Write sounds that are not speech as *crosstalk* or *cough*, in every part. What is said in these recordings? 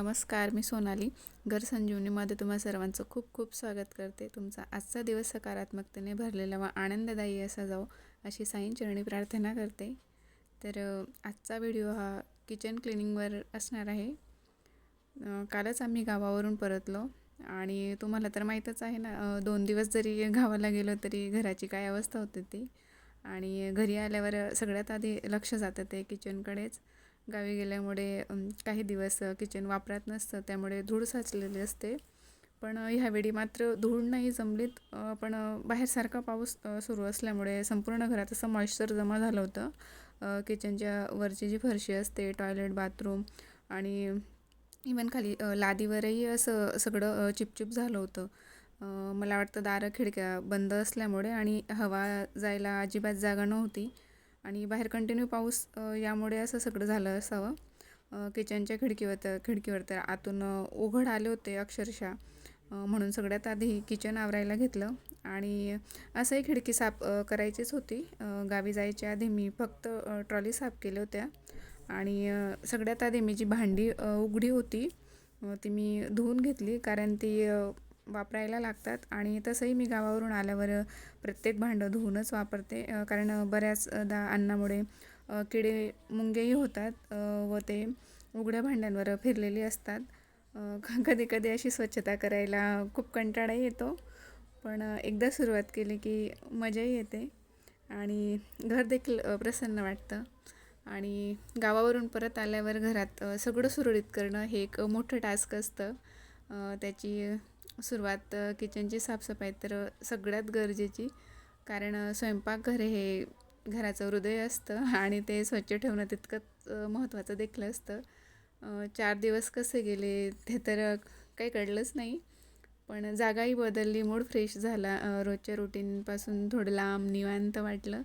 नमस्कार मी सोनाली. घर संजीवनीमध्ये तुम्हा सर्वांचं खूप खूप स्वागत करते. तुमचा आजचा दिवस सकारात्मकतेने भरलेला व आनंददायी असा जाओ अशी साईंचरणी प्रार्थना करते. तर आजचा व्हिडिओ हा किचन क्लिनिंगवर असणार आहे. कालच आम्ही गावावरून परतलो आणि तुम्हाला तर माहीतच आहे ना दोन दिवस जरी गावाला गेलो तरी घराची काय अवस्था होते ती. आणि घरी आल्यावर सगळ्यात आधी लक्ष जातं ते किचनकडेच. गावी गेल्यामुळे काही दिवस किचन वापरात नसतं त्यामुळे धूळ साचलेली असते. पण ह्यावेळी मात्र धूळ नाही जमलीत पण बाहेरसारखा पाऊस सुरू असल्यामुळे संपूर्ण घरात असं मॉइश्चर जमा झालं होतं. किचनच्या वरची जी फरशी असते टॉयलेट बाथरूम आणि इवन खाली लादीवरही असं सगळं चिपचिप झालं होतं. मला वाटतं दारं खिडक्या बंद असल्यामुळे आणि हवा जायला अजिबात जागा नव्हती. आणि बाहेर कंटिन्यू पाऊस यामुळे असं सगळं झालं असावं. किचनच्या खिडकीवर तर खिडकीवर तर आतून उघड आले होते अक्षरशः. म्हणून सगळ्यात आधी किचन आवरायला घेतलं आणि असंही खिडकी साफ करायचीच होती. गावी जायच्या आधी मी फक्त ट्रॉली साफ केल्या होत्या. आणि सगळ्यात आधी मी जी भांडी उघडी होती ती मी धुवून घेतली. कारण ती वापरायला लागतात आणि तसंही मी गावावरून आल्यावर प्रत्येक भांडं धुवूनच वापरते कारण बऱ्याचदा अन्नामुळे किडे मुंगेही होतात व ते उघड्या भांड्यांवर फिरलेली असतात. *laughs* कधी कधी अशी स्वच्छता करायला खूप कंटाळाही येतो पण एकदा सुरुवात केली की मजाही येते आणि घर देखील प्रसन्न वाटतं. आणि गावावरून परत आल्यावर घरात सगळं सुरळीत करणं हे एक मोठं टास्क असतं. त्याची सुरुवात किचनची साफसफाई तर सगळ्यात गरजेची. कारण स्वयंपाकघर हे घराचं हृदय असतं *laughs* आणि ते स्वच्छ ठेवणं तितकंच महत्त्वाचं देखील असतं. चार दिवस कसे गेले ते तर काही कळलंच नाही. पण जागाही बदलली मूड फ्रेश झाला. रोजच्या रुटीनपासून थोडं लांब निवांत वाटलं.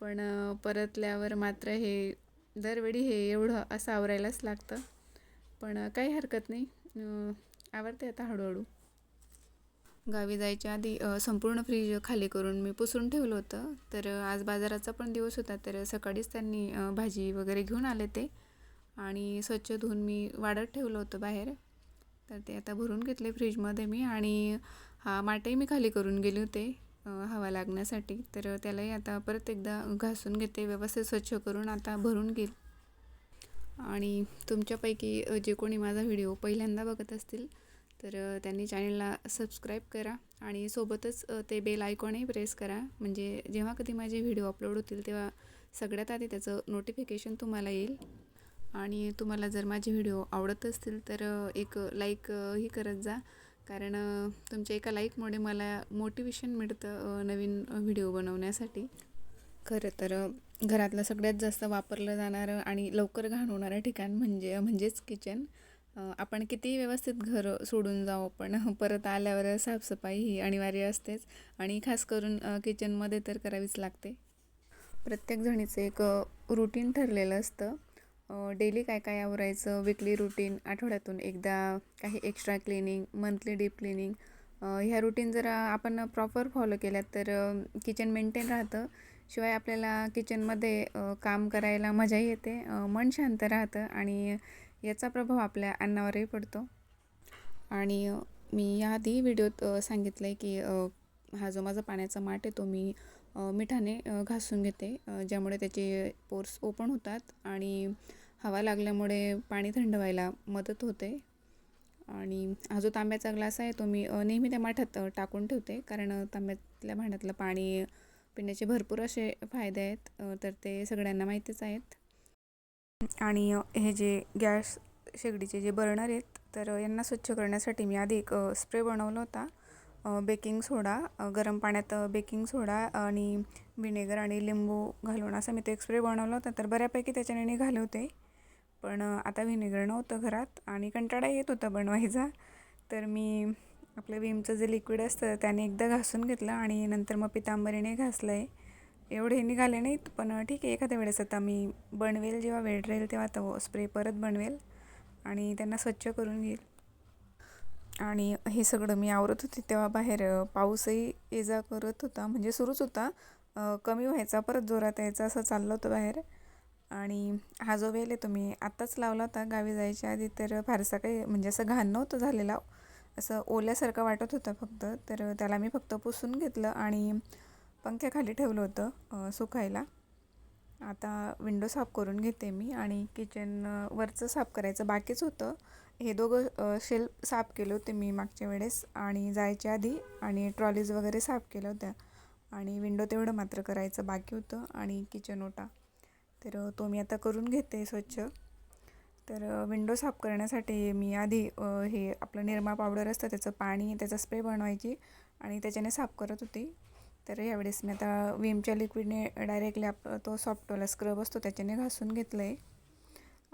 पण परतल्यावर मात्र हे दरवेळी हे एवढं असं आवरायलाच लागतं. पण काही हरकत नाही. आवडते आवरते आता हळूहळू. गावी जायच्या आधी संपूर्ण फ्रीज खाली करून मी पुसून ठेवलं होतं. तर आज बाजाराचा पण दिवस होता. तर सकाळीच त्यांनी भाजी वगैरे घेऊन आले ते. आणि स्वच्छ धुवून मी वाढत ठेवलं होतं बाहेर. तर ते आता भरून घेतले फ्रीजमध्ये मी. आणि हा माटही मी खाली करून गेले होते हवा लागण्यासाठी. तर त्यालाही आता परत एकदा घासून घेते व्यवस्थित स्वच्छ करून आता भरून घेईल. आणि तुमच्यापैकी जे कोणी माझा व्हिडिओ पहिल्यांदा बघत असतील तर त्यांनी चॅनलला सबस्क्राईब करा आणि सोबतच ते बेल आयकॉनही प्रेस करा. म्हणजे जेव्हा कधी माझे व्हिडिओ अपलोड होतील तेव्हा सगळ्यात आधी त्याचं नोटिफिकेशन तुम्हाला येईल. आणि तुम्हाला जर माझे व्हिडिओ आवडत असतील तर एक लाईकही करत जा. कारण तुमच्या एका लाईकमुळे मला मोटिवेशन मिळतं नवीन व्हिडिओ बनवण्यासाठी. खरं तर घरातलं सगळ्यात जास्त वापरलं जाणारं आणि लवकर घाण होणारं ठिकाण म्हणजे म्हणजेच किचन आपण कितीही व्यवस्थित घर सोडून जाऊ पण *laughs* परत आल्यावर साफसफाई ही अनिवार्य असतेच. आणि खास करून किचनमध्ये तर करावीच लागते. प्रत्येकजणीचं एक रुटीन ठरलेलं असतं. डेली काय काय आवरायचं? विकली रुटीन आठवड्यातून एकदा काही extra cleaning monthly deep cleaning ह्या रुटीन जर आपण प्रॉपर फॉलो केल्यात तर किचन मेंटेन राहतं. शिवाय आपल्याला किचनमध्ये काम करायला मजाही येते. मन शांत राहतं. आणि याचा प्रभाव आपल्या अन्नावरही पडतो. आणि मी याआधी व्हिडिओत सांगितलं आहे की हा जो माझा पाण्याचा माठ आहे तो मी मिठाने घासून घेते ज्यामुळे त्याचे पोर्स ओपन होतात आणि हवा लागल्यामुळे पाणी थंड व्हायला मदत होते. आणि हा जो तांब्याचा ग्लास आहे तो मी नेहमी त्या माठात टाकून ठेवते कारण तांब्यातल्या भांड्यातलं पाणी पिण्याचे भरपूर असे फायदे आहेत तर ते सगळ्यांना माहितीच आहेत. आणि हे जे गॅस शेगडीचे जे बर्नर आहेत तर यांना स्वच्छ करण्यासाठी मी आधी एक स्प्रे बनवला होता. बेकिंग सोडा गरम पाण्यात बेकिंग सोडा आणि व्हिनेगर आणि लिंबू घालून असा मी तो एक स्प्रे बनवला होता. तर बऱ्यापैकी त्याच्याने निघाले होते. पण आता व्हिनेगर नव्हतं घरात आणि कंटाळा येत होता बनवायचा. तर मी आपलं विमचं जे लिक्विड असतं त्याने एकदा घासून घेतलं आणि नंतर मग पितांबरीने घासलं आहे एवढे निघाले नाहीत पण ठीक आहे एखाद्या वेळेस आता मी बनवेल जेव्हा वेळ राहील तेव्हा तो स्प्रे परत बनवेल आणि त्यांना स्वच्छ करून घेईल. आणि हे सगळं मी आवरत होते तेव्हा बाहेर पाऊसही ये जा करत होता म्हणजे सुरूच होता. कमी व्हायचा परत जोरात यायचा असं चाललं होतं बाहेर. आणि हा जो वेल आहे तो मी आत्ताच लावला होता गावी जायच्या आधी तर फारसा काही म्हणजे असं घाण नव्हतं झालेला. असं ओल्यासारखं वाटत होतं फक्त तर त्याला मी फक्त पुसून घेतलं आणि पंख्याखाली ठेवलं होतं सुकायला. आता विंडो साफ करून घेते मी आणि किचन वरचं साफ करायचं बाकीच होतं. हे दोघं शेल्फ साफ केले होते मी मागच्या वेळेस आणि जायच्या आधी आणि ट्रॉलीज वगैरे साफ केल्या होत्या. आणि विंडो तेवढं मात्र करायचं बाकी होतं आणि किचन ओटा. तर तो मी आता करून घेते स्वच्छ. तर विंडो साफ करण्यासाठी मी आधी हे आपलं निरमा पावडर असतं त्याचं पाणी त्याचा स्प्रे बनवायची आणि त्याच्याने साफ करत होती. तर यावेळेस मी आता विमच्या लिक्विडने डायरेक्टली आप तो सॉफ्टवाला स्क्रब असतो त्याच्याने घासून घेतलं आहे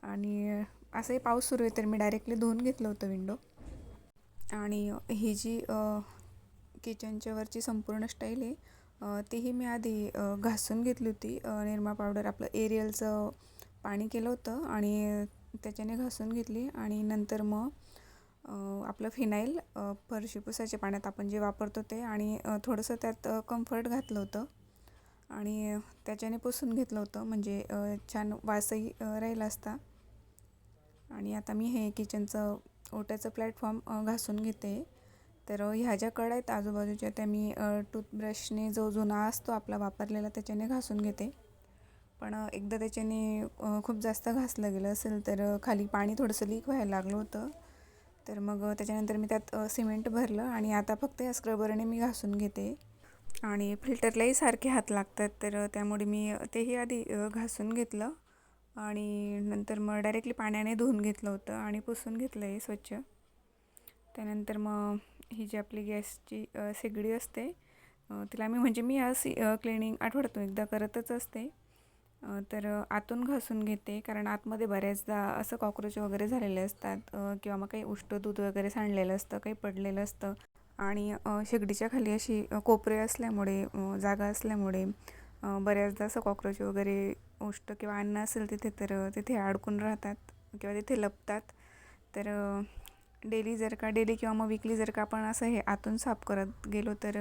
आणि असंही पाऊस सुरू आहे तर मी डायरेक्टली धुवून घेतलं होतं विंडो आणि ही जी किचनच्या वरची संपूर्ण स्टाईल आहे तीही मी आधी घासून घेतली होती. निरमा पावडर आपलं एरियलचं पाणी केलं होतं आणि त्याच्याने घासून घेतली. आणि नंतर मग आपलं फिनाईल फरशी पुसायच्या पाण्यात आपण जे वापरतो ते आणि थोडंसं त्यात कम्फर्ट घातलं होतं. आणि त्याच्याने पुसून घेतलं होतं म्हणजे छान वासही राहिला असता. आणि आता मी हे किचनचं ओट्याचं प्लॅटफॉर्म घासून घेते. तर ह्या ज्या कड आहेत आजूबाजूच्या त्या मी टूथब्रशने जो जुना असतो आपला वापरलेला त्याच्याने घासून घेते. पण एकदा त्याच्याने खूप जास्त घासलं गेलं असेल तर खाली पाणी थोडंसं लीक व्हायला लागलं होतं. तर मग त्याच्यानंतर मी त्यात सिमेंट भरलं आणि आता फक्त या स्क्रबरने मी घासून घेते. आणि फिल्टरलाही सारखे हात लागतात तर त्यामुळे मी तेही आधी घासून घेतलं. आणि नंतर मग डायरेक्टली पाण्याने धुवून घेतलं होतं आणि पुसून घेतलं आहे स्वच्छ. त्यानंतर मग ही जी आपली गॅसची शेगडी असते तिला मी म्हणजे मी आज क्लिनिंग आठवड्यातून एकदा करतच असते. तर आतून घासून घेते कारण आतमध्ये बऱ्याचदा असं कॉक्रोच वगैरे झालेले असतात किंवा मग काही उष्ट दूध वगैरे सांडलेलं असतं काही पडलेलं असतं. आणि शेगडीच्या खाली अशी कोपरे असल्यामुळे जागा असल्यामुळे बऱ्याचदा असं कॉक्रोच वगैरे उष्ट किंवा अन्न असेल तिथे तर तिथे अडकून राहतात किंवा तिथे लपतात. तर डेली जर का डेली किंवा मग विकली जर का आपण असं हे आतून साफ करत गेलो तर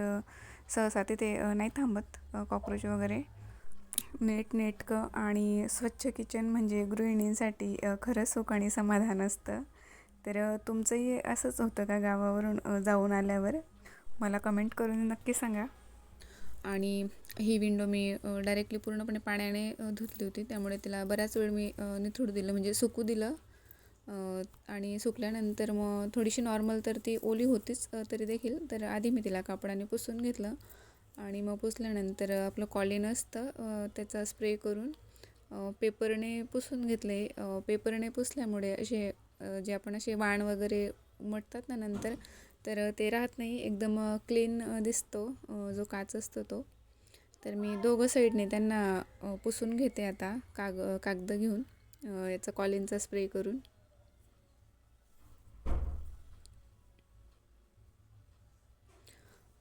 सहसा तिथे नाही थांबत कॉक्रोच वगैरे. नेट नेटकं आणि स्वच्छ किचन म्हणजे गृहिणींसाठी खरं सुख आणि समाधान असतं. तर तुमचंही असंच होतं का गावावरून जाऊन आल्यावर? मला कमेंट करून नक्की सांगा. आणि ही विंडो मी डायरेक्टली पूर्णपणे पाण्याने धुतली होती. त्यामुळे तिला बऱ्याच वेळ मी निथळू दिलं म्हणजे सुकू दिलं. आणि सुकल्यानंतर मग थोडीशी नॉर्मल तर ती ओली होतीच तरी देखील. तर आधी मी तिला कापडाने पुसून घेतलं. आणि मग पुसल्यानंतर आपलं कॉलिन असतं त्याचा स्प्रे करून पेपरने पुसून घेतले. पेपरने पुसल्यामुळे असे जे आपण असे वाण वगैरे उमटतात ना नंतर तर ते राहत नाही. एकदम क्लीन दिसतो जो काच असतो तो. तर मी दोघं साईडने त्यांना पुसून घेते आता काग कागद घेऊन याचा कॉलिनचा स्प्रे करून.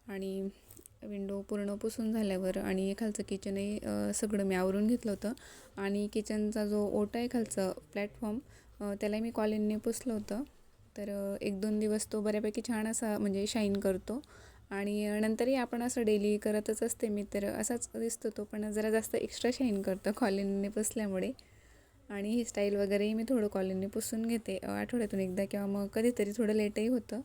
आणि विंडो पूर्ण पुसून झाल्यावर आणि खालचं किचनही सगळं मी आवरून घेतलं होतं. आणि किचनचा जो ओटा आहे खालचं प्लॅटफॉर्म त्याला मी कॉलिनने पुसलं होतं. तर एक दोन दिवस तो बऱ्यापैकी छान असा म्हणजे शाईन करतो. आणि नंतरही आपण असं डेली करतच असते मी तर असाच दिसतो तो पण जरा जास्त एक्स्ट्रा शाईन करतो कॉलिनने पुसल्यामुळे. आणि ही स्टाईल वगैरेही मी थोडं कॉलिनने पुसून घेते. आठवड्यातून एकदा किंवा मग कधीतरी थोडं लेटही होतं.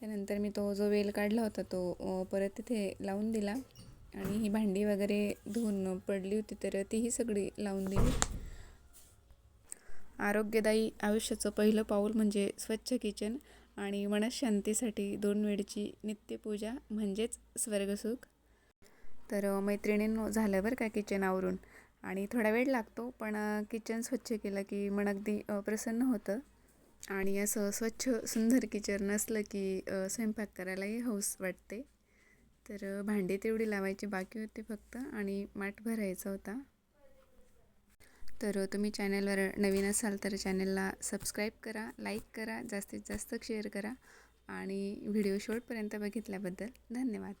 त्यानंतर मी तो जो वेल काढला होता तो परत तिथे लावून दिला. आणि ही भांडी वगैरे धुवून पडली होती तर तीही सगळी लावून दिली. आरोग्यदायी आयुष्याचं पहिलं पाऊल म्हणजे स्वच्छ किचन आणि मनशांतीसाठी दोन वेळची नित्यपूजा म्हणजेच स्वर्गसुख. तर मैत्रिणींनो झालं बरं का किचन आवरून. आणि थोडा वेळ लागतो पण किचन स्वच्छ केलं की मन अगदी प्रसन्न होतं. आणि असं स्वच्छ सुंदर किचन नसलं की स्वयंपाक करायलाही हौस वाटते. तर भांडी तेवढी लावायची बाकी होती फक्त आणि माठ भरायचा होता. तर तुम्ही चॅनलवर नवीन असाल तर चॅनलला सबस्क्राईब करा लाईक करा जास्तीत जास्त शेअर करा आणि व्हिडिओ शेवटपर्यंत बघितल्याबद्दल धन्यवाद.